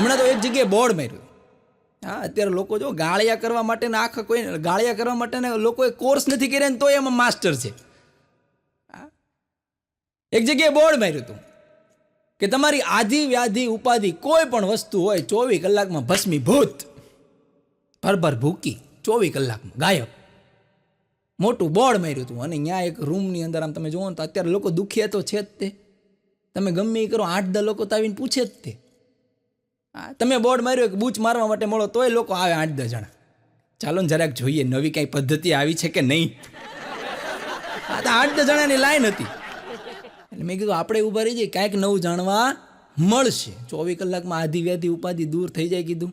હમણાં તો એક જગ્યાએ બોર્ડ માર્યું. હા, અત્યારે લોકો જો ગાળિયા કરવા માટેના આખા કોઈ ગાળિયા કરવા માટેના લોકોએ કોર્સ નથી કર્યા ને તો એમાં માસ્ટર છે. એક જગ્યાએ બોર્ડ માર્યું હતું કે તમારી આધિ વ્યાધિ ઉપાધિ કોઈ પણ વસ્તુ હોય ચોવીસ કલાકમાં ભસ્મીભૂત. ભરભર ભૂકી, ચોવીસ કલાકમાં ગાયબ. મોટું બોર્ડ માર્યું હતું અને ત્યાં એક રૂમની અંદર આમ તમે જુઓ ને તો અત્યારે લોકો દુખિયા તો છે જ તે. તમે ગમે એ કરો, આઠ દસ લોકો તો આવીને પૂછે જ તે. તમે બોર્ડ માર્યો કે બૂચ મારવા માટે મળો તોય લોકો આવે આઠ દસ જણા. ચાલો ને જરાક જોઈએ, નવી કાંઈ પદ્ધતિ આવી છે કે નહીં? હા તો આઠ દસ જણાની લાઈન હતી. એટલે મેં કીધું, આપણે ઊભા રહી જઈએ કાંઈક નવું જાણવા મળશે. ચોવીસ કલાકમાં આધી વ્યાધિ ઉપાધિ દૂર થઈ જાય કીધું.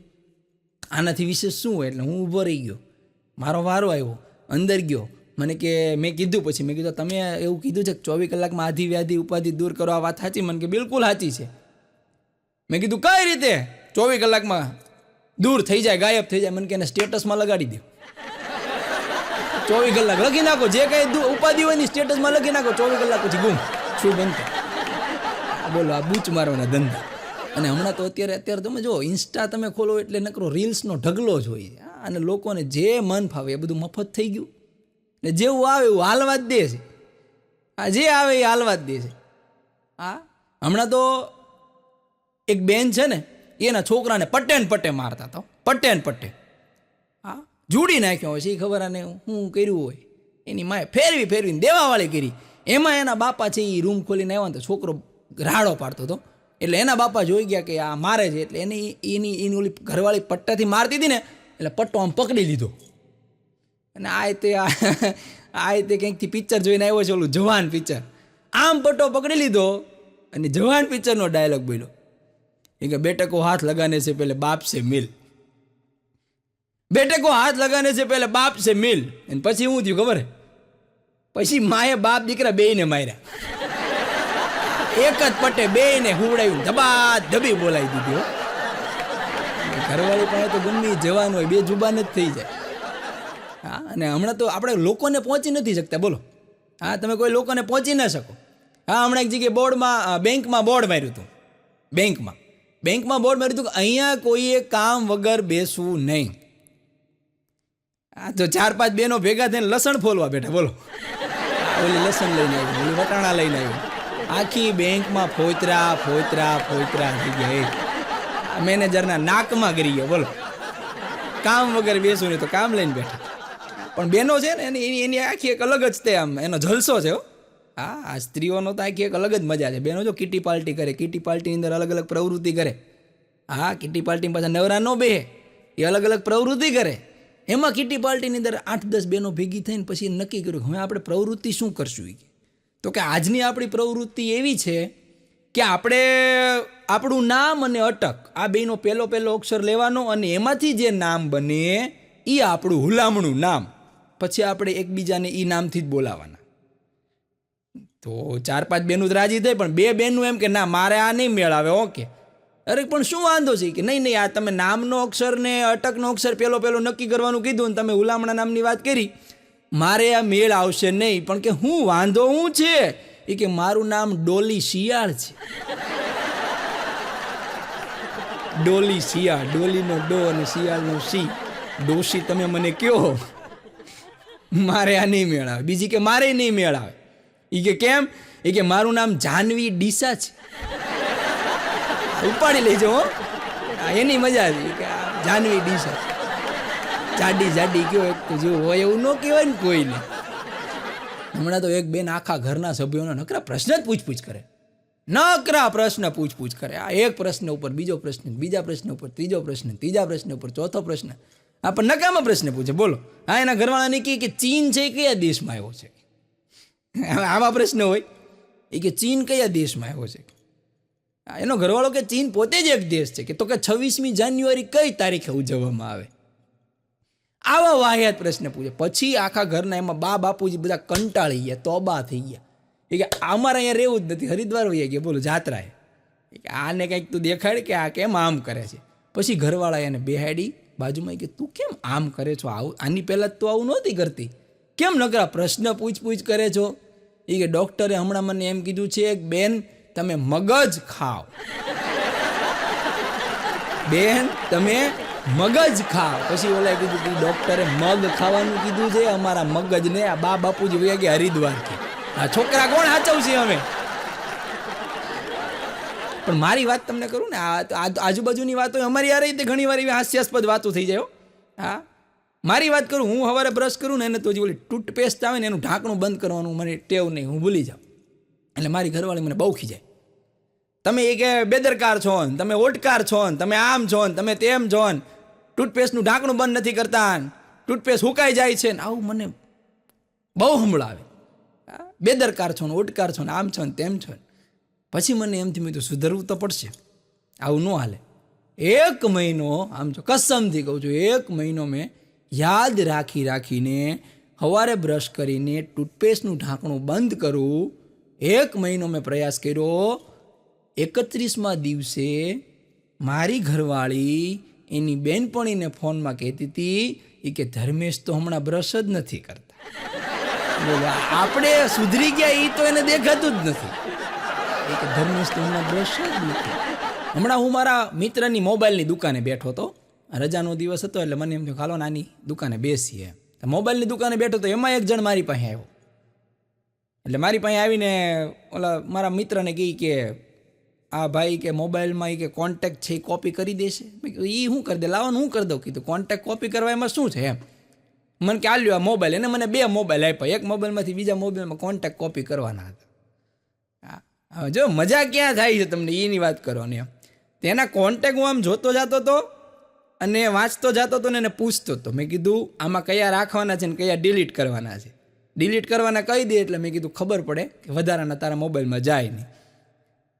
આનાથી વિશેષ શું હોય? એટલે હું ઊભો રહી ગયો. મારો વારો આવ્યો, અંદર ગયો. મને કે, મેં કીધું પછી, મેં કીધું, તમે એવું કીધું છે કે ચોવીસ કલાકમાં આધી વ્યાધિ ઉપાધિ દૂર કરો. આ વાત સાચી? મને કે, બિલકુલ સાચી છે. મેં કીધું, કઈ રીતે? ચોવીસ કલાકમાં દૂર થઈ જાય, ગાયબ થઈ જાય. મને કે, એને સ્ટેટસમાં લગાડી દે. ચોવીસ કલાક લખી નાખો, જે કાંઈ ઉપાધિ હોયની સ્ટેટસમાં લખી નાખો, ચોવીસ કલાક પછી ગુમ. શું બનતો બોલો, આ બૂચ મારવાના ધંધા. અને હમણાં તો અત્યારે અત્યારે તમે જો ઇન્સ્ટા તમે ખોલો એટલે નકરો રીલ્સનો ઢગલો જ હોય. અને લોકોને જે મન ફાવે એ બધું મફત થઈ ગયું. ને જેવું આવે એવું હાલવા જ દે છે. આ જે આવે એ હાલવા જ દે છે. હા, હમણાં તો એક બેન છે ને, એના છોકરાને પટ્ટે ને પટ્ટે મારતા હતા પટ્ટે ને પટ્ટે. હા, જુડી નાખ્યો હોય છે એ ખબર આને શું કર્યું હોય. એની માએ ફેરવી, ફેરવીને દેવાવાળી કરી. એમાં એના બાપા છે એ રૂમ ખોલીને આવ્યા તો છોકરો રાડો પાડતો હતો. એટલે એના બાપા જોઈ ગયા કે આ મારે છે, એટલે એની એની એની ઓલી ઘરવાળી પટ્ટાથી મારતી હતી ને, એટલે પટ્ટો આમ પકડી લીધો. અને આ તે આ તે કંઈકથી પિક્ચર જોઈને આવ્યો છે, ઓલું જવાન પિક્ચર આમ પટ્ટો પકડી લીધો અને જવાન પિક્ચરનો ડાયલોગ બોલ્યો. એ કે બેટે કો હાથ લગાને સે પહેલે બાપ સે મિલ. બેટે કો હાથ લગાને સે પહેલે બાપ સે મિલ. અને પછી શું થયું ખબર? પછી માએ બાપ દીકરા બેયને માર્યા. એક જ પટ્ટે બેયને હુવડાવ્યું ધબા ધબી બોલાવી દીધી ઘરવાળી પાસે તો ગમે જવાનું હોય, બે જુબાન જ થઈ જાય. હા, અને હમણાં તો આપણે લોકોને પહોંચી નથી શકતા, બોલો. હા, તમે કોઈ લોકોને પહોંચી ન શકો. હા, હમણાં એક જગ્યાએ બોર્ડમાં બેંકમાં બોર્ડ માર્યું હતું. બેંકમાં. બેંકમાં બોર્ડ માર્યું હતું કે અહીંયા કોઈએ કામ વગર બેસવું નહીં. આ તો ચાર પાંચ બેનો ભેગા થઈને લસણ ફોલવા બેઠા, બોલો. ઓલી લસણ લઈને આવ્યું, ઓલી વટાણા લઈને આવ્યું. આખી બેંકમાં ફોતરા ફોતરા ફોતરા થઈ ગયા મેનેજરના નાકમાં ગરી ગયો, બોલો. કામ વગર બેસું નહીં તો કામ લઈને બેઠા. પણ બેનો છે ને એની એની આખી એક અલગ જ તે આમ, એનો જલસો છે, હો. હા, આ સ્ત્રીઓનો તો આખી એક અલગ જ મજા છે. બેનો જો કીટી પાર્ટી કરે, કીટી પાર્ટીની અંદર અલગ અલગ પ્રવૃત્તિ કરે. હા, કીટી પાર્ટી પાછા નવરા ન બે એ અલગ અલગ પ્રવૃત્તિ કરે. એમાં કીટી પાર્ટીની અંદર આઠ દસ બેનો ભેગી થઈને પછી નક્કી કર્યું હવે આપણે પ્રવૃત્તિ શું કરશું એ તો કે આજની આપણી પ્રવૃત્તિ એવી છે કે આપણે આપણું નામ અને અટક, આ બેનો પહેલો પહેલો અક્ષર લેવાનો અને એમાંથી જે નામ બને એ આપણું હુલામણું નામ. પછી આપણે એકબીજાને એ નામથી જ બોલાવાના. તો ચાર પાંચ બેનું તો રાજી થાય, પણ બે બેનનું એમ કે, ના, મારે આ નહીં મેળ આવે ઓકે. અરે, પણ શું વાંધો છે? કે નહીં નહીં, આ તમે નામનો અક્ષર ને અટકનો અક્ષર પેલો પેલો નક્કી કરવાનું કીધું ને તમે ઉલામણા નામની વાત કરી. મારે આ મેળ આવશે નહીં, પણ કે હું વાંધો હું છે? એ કે, મારું નામ ડોલી શિયાળ છે. ડોલી શિયાળ, ડોલીનો ડો અને શિયાળનો સી ડોશી, તમે મને કયો મારે આ નહીં મેળ આવે બીજી કે, મારે નહીં મેળ આવે એ કે કેમ? એ કે મારું નામ જાનવી ડીસા છે. ઉપાડી લેજો હો. એની મજા છે કે જાનવી ડીસા જાડી જાડી કયો એક તો જેવું હોય એવું ન કહેવાય ને કોઈને. હમણાં તો એક બેન આખા ઘરના સભ્યોનો નકરા પ્રશ્ન જ પૂછપૂછ કરે. નકરા પ્રશ્ન પૂછપૂછ કરે. આ એક પ્રશ્ન ઉપર બીજો પ્રશ્ન, બીજા પ્રશ્ન ઉપર ત્રીજો પ્રશ્ન, ત્રીજા પ્રશ્ન ઉપર ચોથો પ્રશ્ન. આ પણ નકામા પ્રશ્ન પૂછે. બોલો. હા એના ઘરવાળાને કહે કે ચીન છે કયા દેશમાં આવ્યો છે? આવા પ્રશ્ન હોય. એ કે ચીન કયા દેશમાં આવ્યો છે? એનો ઘરવાળો કે ચીન પોતે જ એક દેશ છે કે તો કે છવ્વીસમી જાન્યુઆરી કઈ તારીખે ઉજવવામાં આવે? આવા વાહિયાત પ્રશ્ન પૂછે. પછી આખા ઘરના એમાં બા બાપુજી બધા કંટાળી ગયા, તોબા થઈ ગયા. એ કે અમારે અહીંયા રહેવું જ નથી, હરિદ્વાર વહી ગયા. બોલો, જાત્રાએ. કે આને કંઈક તું દેખાડ કે આ કેમ આમ કરે છે? પછી ઘરવાળા એને બેહાડી બાજુમાં કે, તું કેમ આમ કરે છો? આવું, આની પહેલાં તો આવું નહોતી કરતી. કેમ નકરા પ્રશ્ન પૂછ પૂછ કરે છો? એ કે ડૉક્ટરે હમણાં મને એમ કીધું છે કે બેન, તમે મગજ ખાઓ. બેન, તમે મગજ ખાઓ. પછી ઓલા કીધું કે ડોક્ટરે મગ ખાવાનું કીધું છે, અમારા મગજને આ બા બાપુજી વયા ગયા હરિદ્વારથી. આ છોકરા કોણ સાચવશે અમે પણ મારી વાત તમને કરું ને, આ- આજુબાજુની વાતો અમારી આ રીતે ઘણી વાર એવી હાસ્યાસ્પદ વાતો થઈ જાય હો. મારી વાત કરું, હું સવારે બ્રશ કરું ને એને તો જે ઓલી ટૂથપેસ્ટ આવે ને એનું ઢાંકણું બંધ કરવાનું મને ટેવ નહીં, હું ભૂલી જાઉં. એટલે મારી ઘરવાળી મને બહુ ખીજાય. તમે એ કે બેદરકાર છો ને, તમે ઓટકાર છો ને, તમે આમ છો ને, તમે તેમ છો ને ટૂથપેસ્ટનું ઢાંકણું બંધ નથી કરતા ટૂથપેસ્ટ હુકાઈ જાય છે ને, આવું મને બહુ સંભળાવે. બેદરકાર છો ને, ઓટકાર છો ને, આમ છો ને, તેમ છો ને. પછી મને એમથી મેં તો સુધરવું તો પડશે. આવું ન હાલે. એક મહિનો, આમ જો કસમથી કહું છું, એક મહિનો મેં યાદ રાખી રાખીને સવારે બ્રશ કરીને ટૂથપેસ્ટનું ઢાંકણું બંધ કરું. એક મહિનો મેં પ્રયાસ કર્યો. એકત્રીસમાં દિવસે મારી ઘરવાળી એની બેનપણીને ફોનમાં કહેતી હતી એ કે, ધર્મેશ તો હમણાં બ્રશ જ નથી કરતા. આપણે સુધરી ગયા એ તો એને દેખાતું જ નથી. એ કે, ધર્મેશ તો હમણાં બ્રશ જ નથી. હમણાં હું મારા મિત્રની મોબાઈલની દુકાને બેઠો હતો. રજાનો દિવસ હતો એટલે મને એમ થયું ખાલો નાની દુકાને બેસીએ. તો મોબાઈલની દુકાને બેઠો તો એમાં એક જણ મારી પાસે આવ્યો. એટલે મારી પાસે આવીને ઓલા મારા મિત્રને કહી કે આ ભાઈ કે મોબાઈલમાં એ કે કોન્ટેક્ટ છે એ કોપી કરી દેશે. એ શું કરી દે લાવવાનું હું કરી દઉં? કીધું કોન્ટેક્ટ કોપી કરવા એમાં શું છે એમ? મને કે આલ્યો આ મોબાઈલ એને મને બે મોબાઈલ આપ્યા. એક મોબાઈલમાંથી બીજા મોબાઈલમાં કોન્ટેક્ટ કોપી કરવાના હતા. હા, જો મજા ક્યાં થાય છે તમને? એની વાત કરવાની એમ. તેના કોન્ટેક્ટ હું આમ જોતો જતો હતો અને વાંચતો જતો હતો ને એને પૂછતો હતો. મેં કીધું, આમાં કયા રાખવાના છે ને કયા ડિલીટ કરવાના છે? ડિલીટ કરવાના કહી દે એટલે મેં કીધું, ખબર પડે કે વધારાના તારા મોબાઈલમાં જાય નહીં.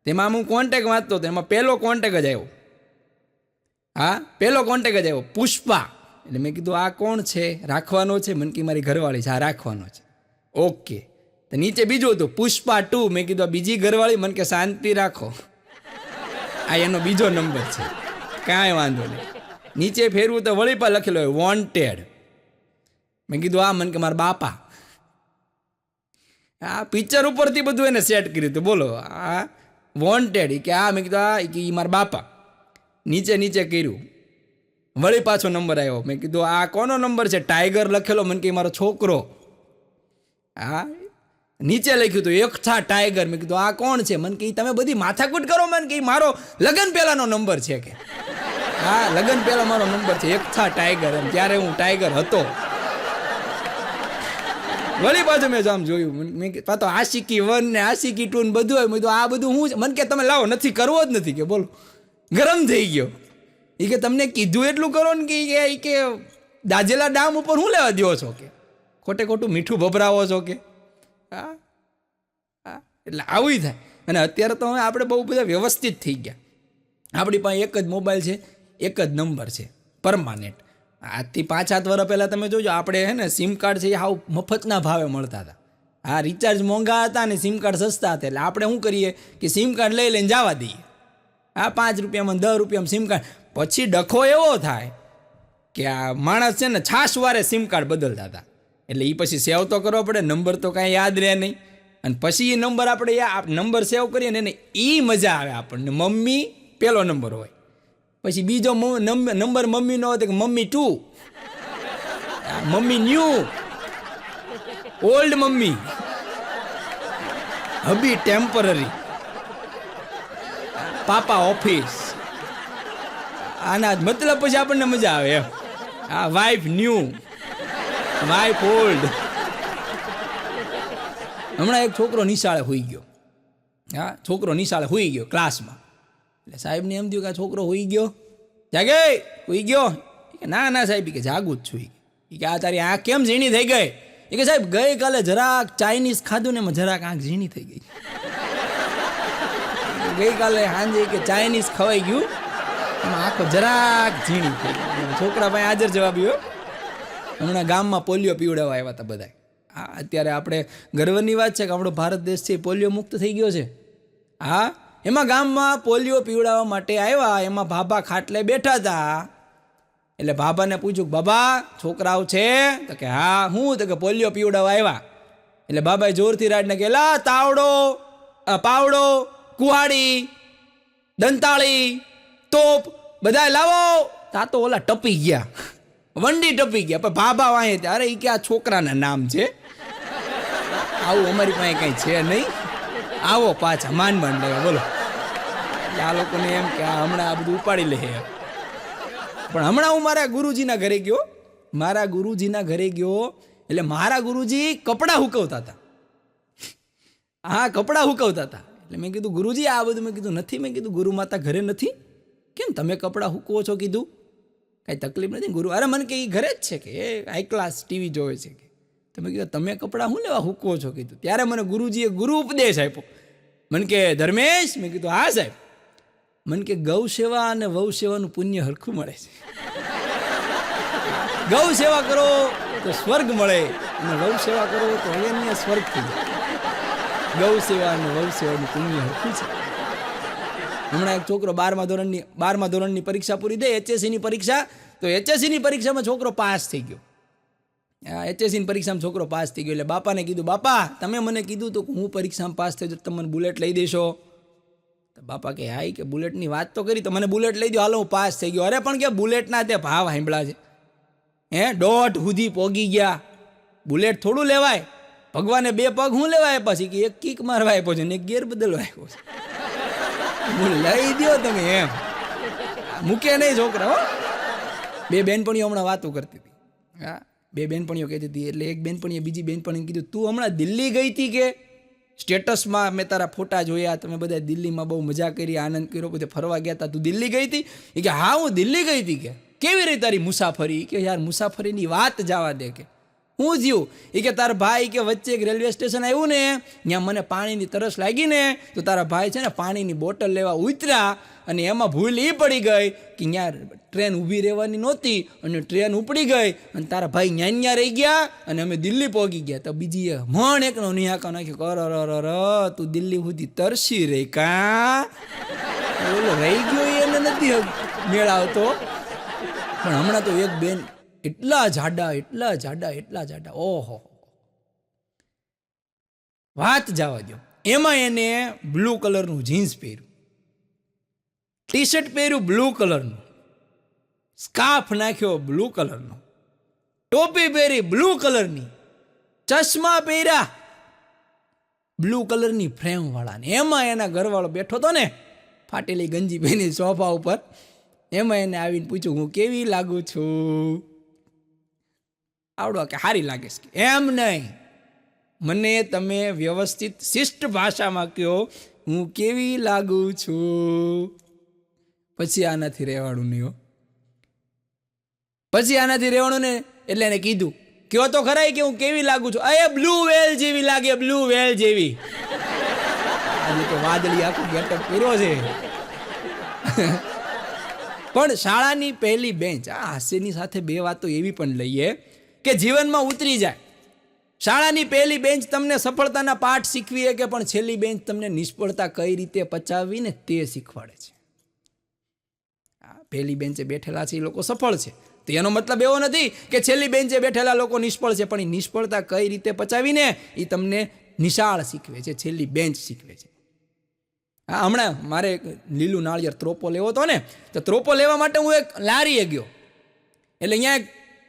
તેમાં હું કોન્ટેક વાંચતો હતો. એમાં પહેલો કોન્ટેક જ આવ્યો. હા, પહેલો કોન્ટેક જ આવ્યો. પુષ્પા. એટલે મેં કીધું, આ કોણ છે? રાખવાનો છે? મનકી મારી ઘરવાળી છે. આ રાખવાનો છે. ઓકે. તો નીચે બીજું હતું, પુષ્પા ટુ. મેં કીધું, આ બીજી ઘરવાળી? મને કે શાંતિ રાખો. આ એનો બીજો નંબર છે. કાંઈ વાંધો નહીં. નીચે ફેરવું તો વળી પર લખેલો હોય વોન્ટેડ મેં કીધું, આ મને કે મારા બાપા. આ પિક્ચર ઉપરથી બધું એને સેટ કર્યું હતું. બોલો, આ વોન્ટેડ કે આ, મેં કીધું, આ કે એ મારા બાપા. નીચે નીચે કર્યું. વળી પાછો નંબર આવ્યો. મેં કીધું, આ કોનો નંબર છે? ટાઈગર લખેલો, મને કે મારો છોકરો. હા નીચે લખ્યું હતું એકઠા ટાઈગર મેં કીધું, આ કોણ છે? મને કે તમે બધી માથાકૂટ કરો, મને કે મારો લગ્ન પહેલાંનો નંબર છે કે. હા, લગન પહેલા મારો નંબર છે. એકથા ટાઈગર એમ. ત્યારે હું ટાઈગર હતો. વળી પાછું મેં આમ જોયું. મેં આ આશિકી વન ને આશિકી ટુ ને બધું હોય મેં તો આ બધું હું મને કે, તમે લાવો, નથી, કરવો જ નથી. કે બોલો. ગરમ થઈ ગયો. એ કે, તમને કીધું એટલું કરો ને કે એ કે દાજેલા ડામ ઉપર હું લેવા દ્યો છો? કે. ખોટે ખોટું મીઠું ભભરાવો છો કે. હા હા. એટલે આવું થાય. અને અત્યારે તો હવે આપણે બહુ બધા વ્યવસ્થિત થઈ ગયા. આપણી પાસે એક જ મોબાઈલ છે. એક જ નંબર છે પરમાનેન્ટ આજથી પાંચ, સાત વર્ષ પહેલાં તમે જોજો, આપણે હે ને સિમ કાર્ડ છે એ હાવ મફતના ભાવે મળતા હતા. હા રિચાર્જ મોંઘા હતા અને સિમ કાર્ડ સસ્તા હતા, એટલે આપણે શું કરીએ કે સિમ કાર્ડ લઈ લઈને જવા દઈએ. હા પાંચ રૂપિયામાં દસ રૂપિયામાં સિમ કાર્ડ પછી ડખો એવો થાય કે આ માણસ છે ને છાશ વારે સિમ કાર્ડ બદલતા હતા. એટલે એ પછી સેવ તો કરવો પડે, નંબર તો કાંઈ યાદ રહે નહીં. અને પછી એ નંબર આપણે નંબર સેવ કરીએ ને એને એ મજા આવે આપણને. મમ્મી પહેલો નંબર હોય. પછી બીજો નંબર મમ્મીનો હતો કે mummy two. Mummy new. Old mummy. Hubby temporary. પાપા ઓફિસ. આના મતલબ પછી આપણને મજા આવે એમ. હા વાઇફ ન્યૂ. Wife old. હમણાં એક છોકરો નિશાળે હોઈ ગયો. હા, છોકરો નિશાળે હોઈ ગયો ક્લાસમાં. એટલે સાહેબને એમ થયું કે આ છોકરો હોઈ ગયો. જાગે, હોઈ ગયો. કે ના ના સાહેબ કે જાગું જ છું. એ કે. આ તારી આંખ કેમ ઝીણી થઈ ગઈ? એ કે સાહેબ, ગઈકાલે જરાક ચાઇનીઝ ખાધું ને એમાં જરાક આંખ ઝીણી થઈ ગઈ. ગઈકાલે સાંજે કે ચાઇનીઝ ખવાઈ ગયું. એમાં આંખો જરાક ઝીણી થઈ ગઈ. છોકરા ભાઈ હાજર જવાબ્યો હમણાં ગામમાં પોલિયો પીવડાવવા આવ્યા હતા બધા હા અત્યારે આપણે ગર્વની વાત છે કે આપણો ભારત દેશ છે પોલિયો મુક્ત થઈ ગયો છે. હા? એમાં ગામમાં પોલિયો પીવડાવવા માટે આવ્યા, એમાં ભાભા ખાટલે બેઠા હતા. એટલે ભાભાને પૂછ્યું બાબા, છોકરાઓ છે? તો કે, હા, હું. તો કે, પોલિયો પીવડાવવા આવ્યા. એટલે બાબાએ જોરથી રાડને કે, લા, તાવડો પાવડો, કુહાડી, દંતાળી, તોપ બધા લાવો. તા તો ઓલા ટપી ગયા. વંડી ટપી ગયા. પણ ભાભા વાંહે અરે એ કે આ છોકરાના નામ છે. આવું અમારી પાસે કંઈ છે નહીં. આવો પાછા માન માન બોલો. એટલે આ લોકોને એમ કે હમણાં આ બધું ઉપાડી લે પણ હમણાં હું મારા ગુરુજીના ઘરે ગયો, મારા ગુરુજીના ઘરે ગયો એટલે મારા ગુરુજી કપડાં હુકવતા હતા. હા, કપડાં હુકવતા હતા. એટલે મેં કીધું, ગુરુજી, આ બધું મેં કીધું નથી. મેં કીધું, ગુરુ માતા ઘરે નથી? કેમ તમે કપડાં હુકવો છો? કીધું. કાંઈ તકલીફ નથી ગુરુ? અરે, મને કે એ ઘરે જ છે કે, એ હાઈ ક્લાસ ટીવી જોવે છે કે. તમે કીધું, તમે કપડાં હું લેવા હુકવો છો? કીધું. ત્યારે મને ગુરુજીએ ગુરુ ઉપદેશ આપ્યો. મને કે, ધર્મેશ? મેં કીધું, હા સાહેબ. મને કે ગૌ સેવા અને વહુ સેવાનું પુણ્ય હરખું મળે છે. ગૌ સેવા કરો તો સ્વર્ગ મળે અને વહુ સેવા કરો તો અયન્ય સ્વર્ગ થઈ ગૌ સેવા અને વહુ સેવાનું પુણ્ય હરખું છે. હમણાં એક છોકરો બારમા ધોરણની બારમા ધોરણની પરીક્ષા પૂરી થઈ એચએસસીની પરીક્ષા, તો એચએસસીની પરીક્ષામાં છોકરો પાસ થઈ ગયો. એચએસસીની પરીક્ષામાં છોકરો પાસ થઈ ગયો, એટલે બાપાને કીધું, બાપા, તમે મને કીધું તો હું પરીક્ષામાં પાસ થઈ તો તમે બુલેટ લઈ દેશો. તો બાપા કે હાઈ કે બુલેટની વાત તો કરી તો મને બુલેટ લઈ દો હાલો, હું પાસ થઈ ગયો. અરે, પણ કે બુલેટના તે ભાવ સાંભળ્યા છે. હે, દોઢ સુધી પોગી ગયા. બુલેટ થોડું લેવાય. ભગવાને બે પગ હું લેવાય પછી કે એક કિક મારવા આપ્યો છે ને એક ગેર બદલવા આપ્યો છે. લઈ દો તમે એમ. મૂકે નહીં છોકરા, હો. બે બેનપણીઓ હમણાં વાતો કરતી હતી. હા, બે બેનપણીઓ કહેતી હતી, એટલે એક બેનપણીએ બીજી બહેનપણીને કીધું, તું હમણાં દિલ્હી ગઈ હતી કે સ્ટેટસમાં મેં તારા ફોટા જોયા, તમે બધા દિલ્હીમાં બહુ મજા કરી, આનંદ કર્યો, બધે ફરવા ગયા હતા તું દિલ્હી ગઈ હતી? એ કે, હા, હું દિલ્હી ગઈ હતી કે. કેવી રહી તારી મુસાફરી? કે, યાર, મુસાફરીની વાત જવા દે કે. હું થયું એ કે તારા ભાઈ કે વચ્ચે એક રેલવે સ્ટેશન આવ્યું ને, ત્યાં મને પાણીની તરસ લાગી ને તો તારા ભાઈ છે ને પાણીની બોટલ લેવા ઉતર્યા અને એમાં ભૂલ એ પડી ગઈ કે ત્યાં ટ્રેન ઊભી રહેવાની નહોતી અને ટ્રેન ઉપડી ગઈ અને તારા ભાઈ ન્યાં ન્યા રહી ગયા અને અમે દિલ્હી પહોંચી ગયા. તો બીજી મણ એકનો નિહાકો નાખ્યો, કર ર ર તું દિલ્હી સુધી તરસી રહી કા? રહી ગયો એને નથી મેળ આવતો પણ હમણાં તો એક બેન એટલા જાડા એટલા જાડા એટલા જાડા. ઓહો. વાત જવા દો એમાં એને બ્લુ કલરનું જીન્સ પહેર્યું. ટી શર્ટ પહેર્યું બ્લુ કલરનું. સ્કાર્ફ નાખ્યો બ્લુ કલરનો. ટોપી પહેરી બ્લુ કલરની. ચશ્મા પહેર્યા. બ્લુ કલરની ફ્રેમવાળાને. એમાં એના ઘરવાળો બેઠો હતો ને, ફાટેલી ગંજી પહેરી સોફા ઉપર. એમાં એને આવીને પૂછ્યું, હું કેવી લાગુ છું? આવડો કે સારી લાગે છે. એમ નહીં. મને તમે વ્યવસ્થિત શિષ્ટ ભાષામાં કહો, હું કેવી લાગુ છું? પછી આનાથી રહેવાનું નહીં હો. પછી આનાથી રહેવાનું ને એટલે એને કીધું કયો તો ખરાય કે હું કેવી લાગુ છું? અરે બ્લુ વેલ જેવી લાગે બ્લુ વેલ જેવી. આજે તો વાદળી આખું ગેટઅપ કર્યો છે. પણ શાળાની પહેલી બેન્ચ આ હાસ્યની સાથે બે વાતો એવી પણ લઈએ કે જીવનમાં ઉતરી જાય. શાળાની પહેલી બેન્ચ તમને સફળતાના પાઠ શીખવી કે પણ છેલ્લી બેન્ચ તમને નિષ્ફળતા કઈ રીતે પચાવવી ને તે શીખવાડે છે. પહેલી બેન્ચે બેઠેલા છે એ લોકો સફળ છે. તો એનો મતલબ એવો નથી કે છેલ્લી બેન્ચે બેઠેલા લોકો નિષ્ફળ છે, પણ એ નિષ્ફળતા કઈ રીતે પચાવીને એ તમને નિશાળ શીખવે છે, છેલ્લી બેન્ચ શીખવે છે. હા, હમણાં મારે લીલું નાળિયેર ત્રોપો લેવો હતો ને, તો ત્રોપો લેવા માટે હું એક લારીએ ગયો. એટલે અહીંયા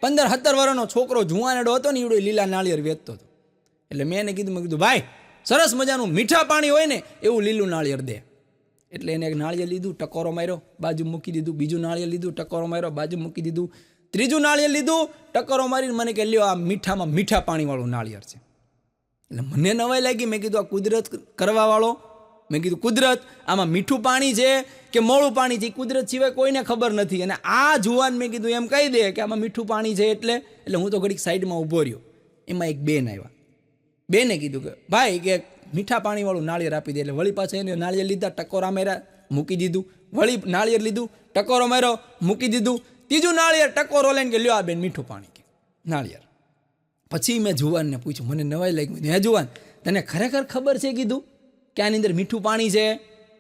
પંદર સત્તર વર્ષનો છોકરો જુવાનેડો હતો ને એવડો લીલા નાળિયેર વેચતો હતો. એટલે મેં એને કીધું, મેં કીધું, ભાઈ, સરસ મજાનું મીઠા પાણી હોય ને, એવું લીલું નાળિયેર દે. એટલે એને એક નાળિયેર લીધું, ટકોરો માર્યો, બાજુ મૂકી દીધું, બીજું નાળિયેર લીધું, ટકોરો માર્યો, બાજુ મૂકી દીધું, ત્રીજું નાળિયેર લીધું, ટકોરો મારીને મને કે, લ્યો, આ મીઠામાં મીઠા પાણીવાળું નાળિયેર છે. એટલે મને નવાઈ લાગી, મેં કીધું, આ કુદરત કરવાવાળો મેં કીધું, કુદરત, આમાં મીઠું પાણી છે કે મોળું પાણી છે? કુદરત સિવાય કોઈને ખબર નથી. અને આ જુવાન મેં કીધું, એમ કહી દે કે આમાં મીઠું પાણી છે એટલે? એટલે હું તો ઘડીક સાઈડમાં ઊભો રહ્યો. એમાં એક બેન આવ્યા. બેને કીધું કે, ભાઈ, કે મીઠા પાણીવાળું નાળિયેર આપી દે. એટલે વળી પાછા એને નાળિયેર લીધા, ટકોરા માર્યા, મૂકી દીધું. વળી નાળિયેર લીધું, ટકોરો માર્યો, મૂકી દીધું. ત્રીજું નાળિયેર ટકોરો લઈને કે, લ્યો આ બેન મીઠું પાણી કે, નાળિયેર. પછી મેં જુવાનને પૂછ્યું, મને નવાઈ લાગી હે જુવાન, તને ખરેખર ખબર છે? કીધું. કે આની અંદર મીઠું પાણી છે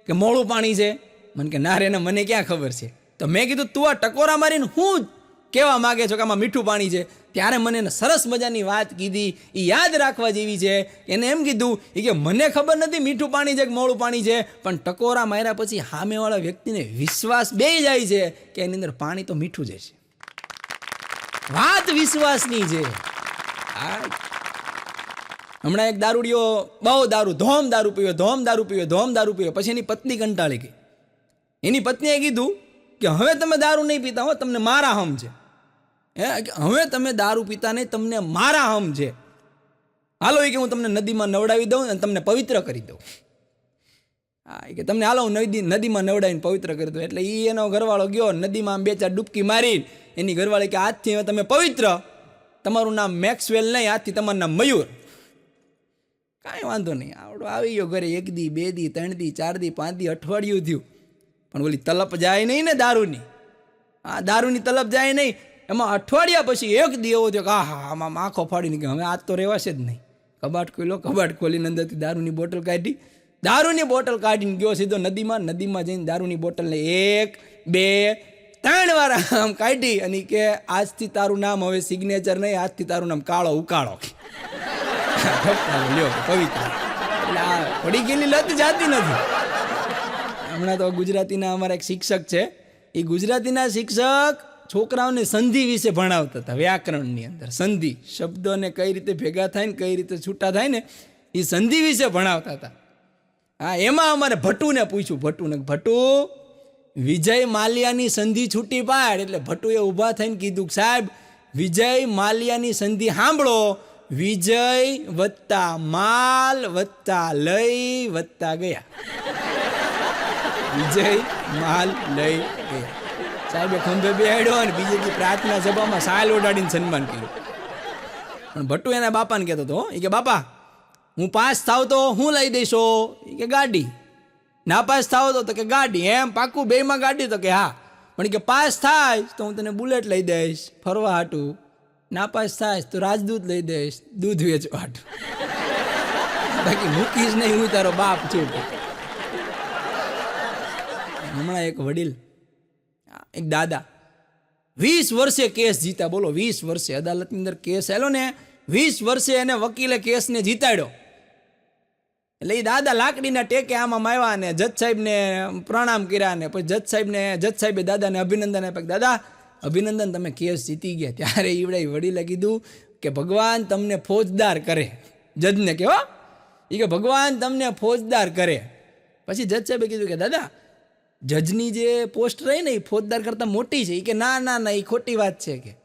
કે મોળું પાણી છે? મને કે ના રે ને મને ક્યાં ખબર છે? તો મેં કીધું, તું આ ટકોરા મારીને હું કહેવા માગે છો કે આમાં મીઠું પાણી છે? ત્યારે મને એને સરસ મજાની વાત કીધી એ યાદ રાખવા જેવી છે. એને એમ કીધું એ કે મને ખબર નથી મીઠું પાણી છે કે મોળું પાણી છે, પણ ટકોરા માર્યા પછી સામેવાળા વ્યક્તિને વિશ્વાસ બે જાય છે કે એની અંદર પાણી તો મીઠું જ છે વાત વિશ્વાસની છે. આ હમણાં એક દારૂડિયો બહુ દારૂ, ધોમ દારૂ પીવો, ધોમ દારૂ પીવો, ધોમ દારૂ પીવો. પછી એની પત્ની કંટાળી ગઈ. એની પત્નીએ કીધું કે, હવે તમે દારૂ નહીં પીતા હો, તમને મારા હમ છે. હે હવે તમે દારૂ પીતા નહીં, તમને મારા હમ છે. હાલો, એ કે હું તમને નદીમાં નવડાવી દઉં અને તમને પવિત્ર કરી દઉં. હા, એ કે, તમને હાલો, હું નદી, નદીમાં નવડાવીને પવિત્ર કરી દઉં. એટલે એ એનો ઘરવાળો ગયો, નદીમાં બે ચાર ડૂબકી મારી એની ઘરવાળી કે, આજથી હવે તમે પવિત્ર. તમારું નામ મેક્સવેલ નહીં, આજથી તમારું નામ મયુર. કાંઈ વાંધો નહીં. આવડો આવી ગયો ઘરે એક દી, બે દી, ત્રણ દી, ચાર દી, પાંચ દી, અઠવાડિયું થયું. પણ ઓલી તલપ જાય નહીં ને દારૂની. આ દારૂની તલપ જાય નહીં. એમાં અઠવાડિયા પછી એક દી એવો થયો કે આ આમાં આંખો ફાડીને કે હવે આજ તો રહેવાશે જ નહીં. કબાટ ખોલ્યો, કબાટ ખોલીને અંદરથી દારૂની બોટલ કાઢી. દારૂની બોટલ કાઢીને ગયો સીધો નદીમાં. નદીમાં જઈને દારૂની બોટલને એક, બે, ત્રણ વાર આમ કાઢી અને કે, આજથી તારું નામ હવે સિગ્નેચર નહીં, આજથી તારું નામ કાળો ઉકાળો. પડી ગયેલી લત જાતી નથી. હમણાં તો ગુજરાતીના અમારા શિક્ષક છે એ ગુજરાતીના શિક્ષક છોકરાઓને સંધિ વિશે ભણાવતા હતા. વ્યાકરણની અંદર સંધિ શબ્દોને કઈ રીતે ભેગા થાય ને કઈ રીતે છૂટા થાય ને એ સંધિ વિશે ભણાવતા હતા. હા, એમાં અમારે ભટ્ટુને પૂછ્યું, ભટ્ટુને ભટ્ટુ વિજય માલ્યાની સંધિ છૂટી પાડ એટલે ભટ્ટુએ ઊભા થઈને કીધું સાહેબ, વિજય માલ્યાની સંધિ સાંભળો. વિજય વત્તા માલ વત્તા લઈ વત્તા ગયા. વિજય, માલ લઈ ગયા. સાહેબે ખંભે બેડ્યો અને બીજેપી પ્રાર્થના સભામાં સાયલ ઓડાડીને સન્માન કર્યું. પણ ભટ્ટુ એના બાપાને કહેતો હતો એ કે, બાપા, હું પાસ થાવ તો હું લઈ દઈશો? એ કે, ગાડી. ના પાસ થાવ તો? કે, ગાડી. એમ પાકું બેમાં ગાડી તો કે, હા. પણ કે, પાસ થાય તો હું તને બુલેટ લઈ દઈશ, ફરવા હાટું. ના પાસ થાય તો રાજદૂત લઈ દઈશ, દૂધ વેચવાટ બાકી મૂકીશ નહીં, હું તારો બાપ છું. હમણાં એક વડીલ, એક દાદા, વીસ વર્ષે કેસ જીતા બોલો, વીસ વર્ષે. અદાલતની અંદર કેસ આવેલો ને, વીસ વર્ષે એને વકીલે કેસને જીતાડ્યો. એટલે એ દાદા લાકડીના ટેકે આમાં માવ્યા ને જજ સાહેબને પ્રણામ કર્યા ને, પછી જજ સાહેબને, જજ સાહેબે દાદાને અભિનંદન આપ્યા દાદા અભિનંદન, તમે કેસ જીતી ગયા. ત્યારે ઈવડે વડીલે કીધું કે, ભગવાન તમને ફોજદાર કરે. જજને કેવા એ કે, ભગવાન તમને ફોજદાર કરે. પછી જજ સાહેબે કીધું કે, દાદા, જજની જે પોસ્ટ રહી ને એ ફોજદાર કરતાં મોટી છે. એ કે, ના ના ના એ ખોટી વાત છે. કે,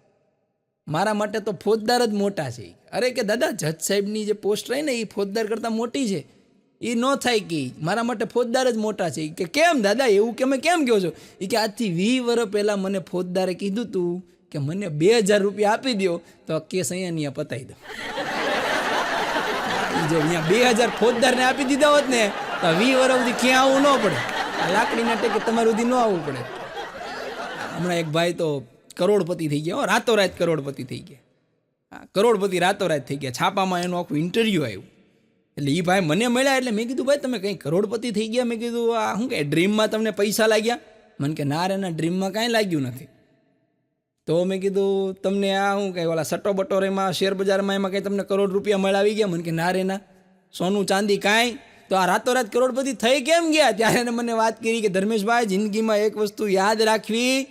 મારા માટે તો ફોજદાર જ મોટા છે. અરે કે, દાદા, જજ સાહેબની જે પોસ્ટ રહી ને એ ફોજદાર કરતાં મોટી છે. એ ન થાય કે મારા માટે ફોજદાર જ મોટા છે. કે, કેમ દાદા? એવું કે કેમ કહો છો? એ કે, આજથી વીસ વર્ષ પહેલાં મને ફોજદારે કીધું તું કે મને બે હજાર રૂપિયા આપી દો તો આ કેસ અહીંયા અહીંયા પતાવી દો. જો અહીંયા બે હજાર ફોજદારને આપી દીધા હોત ને, તો વીસ વર્ષ સુધી ક્યાં આવવું ન પડે. આ લાકડીના ટેકે તમારે સુધી ન આવવું પડે. હમણાં એક ભાઈ તો કરોડપતિ થઈ ગયા રાતોરાત કરોડપતિ થઈ ગયા. કરોડપતિ રાતોરાત થઈ ગયા. છાપામાં એનું આખું ઇન્ટરવ્યૂ આવ્યું. એટલે એ ભાઈ મને મળ્યા એટલે મેં કીધું, ભાઈ, તમે કંઈ કરોડપતિ થઈ ગયા? મેં કીધું, આ શું કે, ડ્રીમમાં તમને પૈસા લાગ્યા? મને કે, ના રે ડ્રીમમાં કાંઈ લાગ્યું નથી. તો મેં કીધું, તમને આ શું કહે ઓલા સટ્ટો બટોરેમાં શેર બજારમાં એમાં કંઈ તમને કરોડ રૂપિયા મળાવી ગયા? મને કે, ના રે, ના, સોનું ચાંદી કાંઈ. તો આ રાતોરાત કરોડપતિ થઈ કેમ ગયા? ત્યારે એને મને વાત કરી કે, ધર્મેશભાઈ, જિંદગીમાં એક વસ્તુ યાદ રાખવી,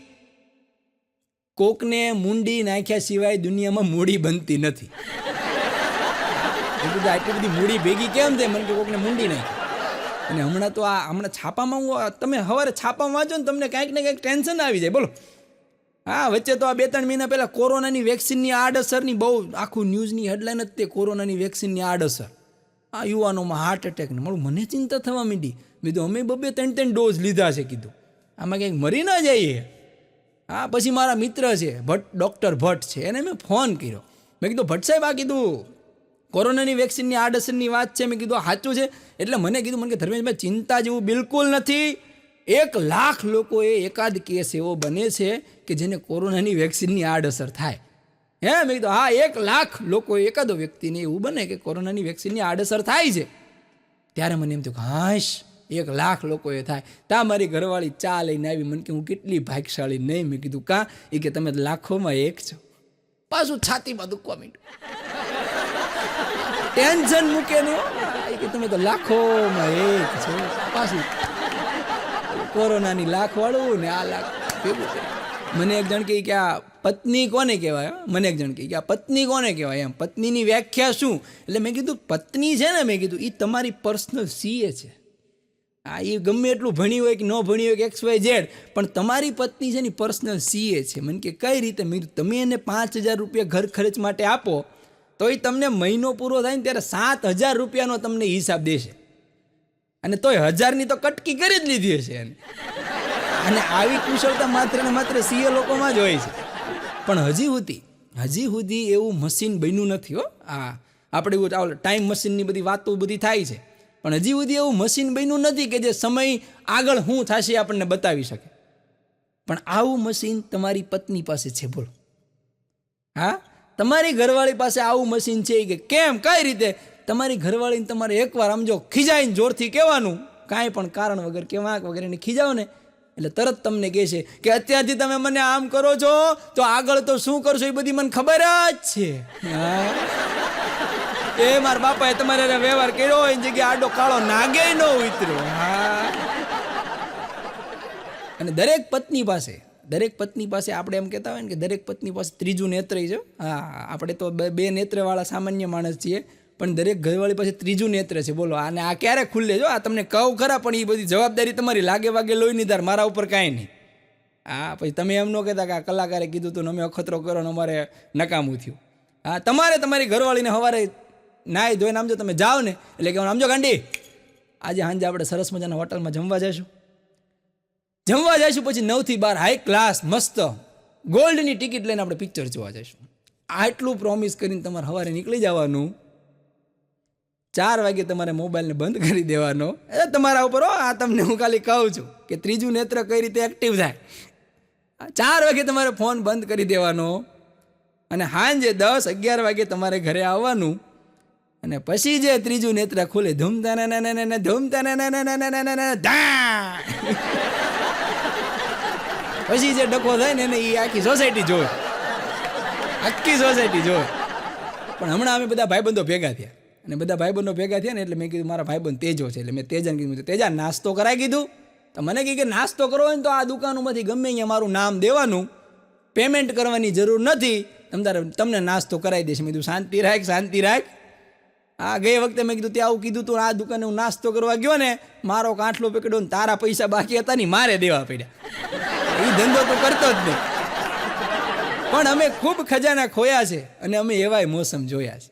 કોકને મુંડી નાખ્યા સિવાય દુનિયામાં મૂડી બનતી નથી. એ આટલી બધી મૂડી ભેગી કેમ થાય? મને કે કોકને મૂંડી નાખી અને હમણાં તો આ હમણાં છાપામાં હું તમે સવારે છાપામાં વાંચો ને તમને કાંઈક ને કાંઈક ટેન્શન આવી જાય. બોલો. હા, વચ્ચે તો આ બે ત્રણ મહિના પહેલાં કોરોનાની વેક્સિનની આડઅસરની બહુ આખું ન્યૂઝની હેડલાઇન જ તે કોરોનાની વેક્સિનની આડઅસર. આ યુવાનોમાં હાર્ટ એટેકને મળું. મને ચિંતા થવા માંડી. મેં તો અમે બબે ત્રણ ત્રણ ડોઝ લીધા છે કીધું. આમાં કંઈક મરી ના જઈએ. હા, પછી મારા મિત્ર છે, ભટ્ટ ડૉક્ટર ભટ્ટ છે. એને મેં ફોન કર્યો. મેં કીધું, ભટ્ટ સાહેબ, આ કીધું કોરોનાની વેક્સિનની આડઅસરની વાત છે, મેં કીધું સાચું છે? એટલે મને કીધું, મને કે ધર્મેશભાઈ, ચિંતા જેવું બિલકુલ નથી. એક લાખ લોકોએ એકાદ કેસ એવો બને છે કે જેને કોરોનાની વેક્સિનની આડઅસર થાય. હે, મેં કીધું, હા, એક લાખ લોકો એકાદો વ્યક્તિને એવું બને કે કોરોનાની વેક્સિનની આડઅસર થાય છે. ત્યારે મને એમ થયું કે, હાશ, એક લાખ લોકો એ થાય. તા મારી ઘરવાળી ચા લઈને આવી, મને કે, હું કેટલી ભાગ્યશાળી નહીં. મેં કીધું, કાં? એ કે તમે લાખોમાં એક છો. પાછું છાતીમાં દુખવા માંડ્યું. ટેન્શન મૂકે ને કે તમે તો લાખોમાં એક છો. પાછું કોરોનાની લાખ વાળું ને આ લાખ ભેગું મને એક જણ કહે કે આ પત્ની કોને કહેવાય? મને એક જણ કહે કે આ પત્ની કોને કહેવાય? એમ. પત્નીની વ્યાખ્યા શું? એટલે મેં કીધું, પત્ની છે ને, મેં કીધું એ તમારી પર્સનલ સીએ છે. આ એ ગમે એટલું ભણી હોય કે ન ભણી હોય કે એક્સ, વાય, ઝેડ, પણ તમારી પત્ની છે ને પર્સનલ સીએ છે. મને કે, કઈ રીતે મેં તમે એને પાંચ હજાર રૂપિયા ઘર ખર્ચ માટે આપો તો એ તમને મહિનો પૂરો થાય ને ત્યારે સાત હજાર રૂપિયાનો તમને હિસાબ દેશે. અને તોય હજારની તો કટકી કરી જ લીધી હશે એને. અને આવી કુશળતા માત્ર ને માત્ર સીએ લોકોમાં જ હોય છે. પણ હજી સુધી હજી સુધી એવું મશીન બન્યું નથી હો. આ, આપણે એવું ટાઈમ મશીનની બધી વાતો બધી થાય છે. પણ હજી સુધી એવું મશીન બન્યું નથી કે જે સમય આગળ શું થશે આપણને બતાવી શકે. પણ આવું મશીન તમારી પત્ની પાસે છે, બોલો. હા? તમારી ઘરવાળી પાસે આવું મશીન છે કે કેમ? કઈ રીતે? તમારી ઘરવાળીને તમારે એકવાર આમ જો ખીજાઈને જોરથી કહેવાનું. કાંઈ પણ કારણ વગર કે વાંક વગર એને ખીજાવો ને એટલે તરત તમને કહે છે કે અત્યારથી તમે મને આમ કરો છો, તો આગળ તો શું કરશો એ બધી મને ખબર જ છે. એ મારા બાપાએ તમારે વ્યવહાર કર્યો હોય એની જગ્યાએ આડો કાળો નાગે ન ઉતર્યો. હા. અને દરેક પત્ની પાસે દરેક પત્ની પાસે આપણે એમ કહેતા હોય ને કે દરેક પત્ની પાસે ત્રીજું નેત્ર છે. હા, આપણે તો બે- નેત્રવાળા સામાન્ય માણસ છીએ, પણ દરેક ઘરવાળી પાસે ત્રીજું નેત્ર છે. બોલો, આને આ ક્યારે ખુલ્લે જો આ તમને કહું ખરા, પણ એ બધી જવાબદારી તમારી. લાગે વાગે લોહી નિધાર મારા ઉપર કાંઈ નહીં. હા, પછી તમે એમ ન કહેતા કે આ કલાકારે કીધું તું અમે અખતરો કરો ને અમારે નકામું થયું. હા, તમારે તમારી ઘરવાળીને સવારે નાય ધોઈને આમ જો તમે જાઓ ને, એટલે કે આમ જો ગાંડી, આજે સાંજે આપણે સરસ મજાના હોટલમાં જમવા જઈશું. જમવા જઈશું પછી નવથી બાર હાઈ ક્લાસ મસ્ત. ગોલ્ડની ટિકિટ લઈને આપણે પિક્ચર જોવા જઈશું. આટલું પ્રોમિસ કરીને તમારે સવારે નીકળી જવાનું. ચાર વાગે તમારે મોબાઈલને બંધ કરી દેવાનો. એ તમારા ઉપર આ તમને હું ખાલી કહું છું કે ત્રીજું નેત્ર કઈ રીતે એક્ટિવ થાય? ચાર વાગે તમારે ફોન બંધ કરી દેવાનો. અને સાંજે દસ, અગિયાર વાગે તમારે ઘરે આવવાનું. અને પછી જે ત્રીજું નેત્ર ખુલે ધૂમતા ના ના ને ના ધૂમતા ના ના ના ના ના ને ધા! પછી જે ડખો થાય ને એને એ આખી સોસાયટી જોવે. આખી સોસાયટી જોવે. પણ હમણાં અમે બધા ભાઈબંધો ભેગા થયા. અને બધા ભાઈબંધો ભેગા થયા ને એટલે મેં કીધું, મારા ભાઈબંધ તેજો છે. એટલે મેં તેજાને કીધું તેજા નાસ્તો કરાવી કીધું. તો મને કીધું કે નાસ્તો કરવો હોય ને તો આ દુકાનોમાંથી ગમે અહીંયા મારું નામ દેવાનું. પેમેન્ટ કરવાની જરૂર નથી. તમ તારે તમને નાસ્તો કરાવી દઈશ. મેં કીધું, શાંતિ રાખ શાંતિ રાખ. આ ગઈ વખતે મેં કીધું, ત્યાં આવું કીધું તું આ દુકાને હું નાસ્તો કરવા ગયો ને, મારો કાંઠલો પકડ્યો ને તારા પૈસા બાકી હતા ને મારે દેવા પડ્યા. એ ધંધો તો કરતો જ નહીં. પણ અમે ખૂબ ખજાના ખોયા છે અને અમે એવાય મોસમ જોયા છે.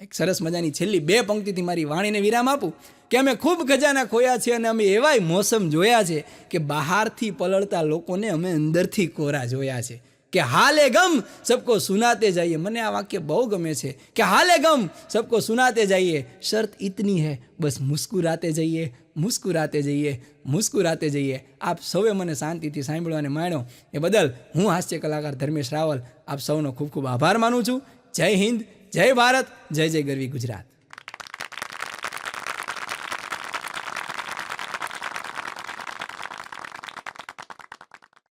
એક સરસ મજાની છેલ્લી બે પંક્તિથી મારી વાણીને વિરામ આપું કે અમે ખૂબ ખજાના ખોયા છે અને અમે એવાય મોસમ જોયા છે કે બહારથી પલળતા લોકોને અમે અંદરથી કોરા જોયા છે. કે હાલે ગમ, સબકો સુનાતે જાઈએ. મને આ વાક્ય બહુ ગમે છે. કે હાલે ગમ, સબકો સુનાતે જાઈએ. શરત ઇતની હે, બસ મુસ્કુરાતે જઈએ મુસ્કુરાતે જઈએ મુસ્કુરાતે જઈએ. આપ સૌએ મને શાંતિથી સાંભળવાને માણ્યો એ બદલ હું હાસ્ય કલાકાર ધર્મેશ રાવલ આપ સૌનો ખૂબ ખૂબ આભાર માનું છું. જય હિન્દ, જય ભારત, જય જય ગરવી ગુજરાત.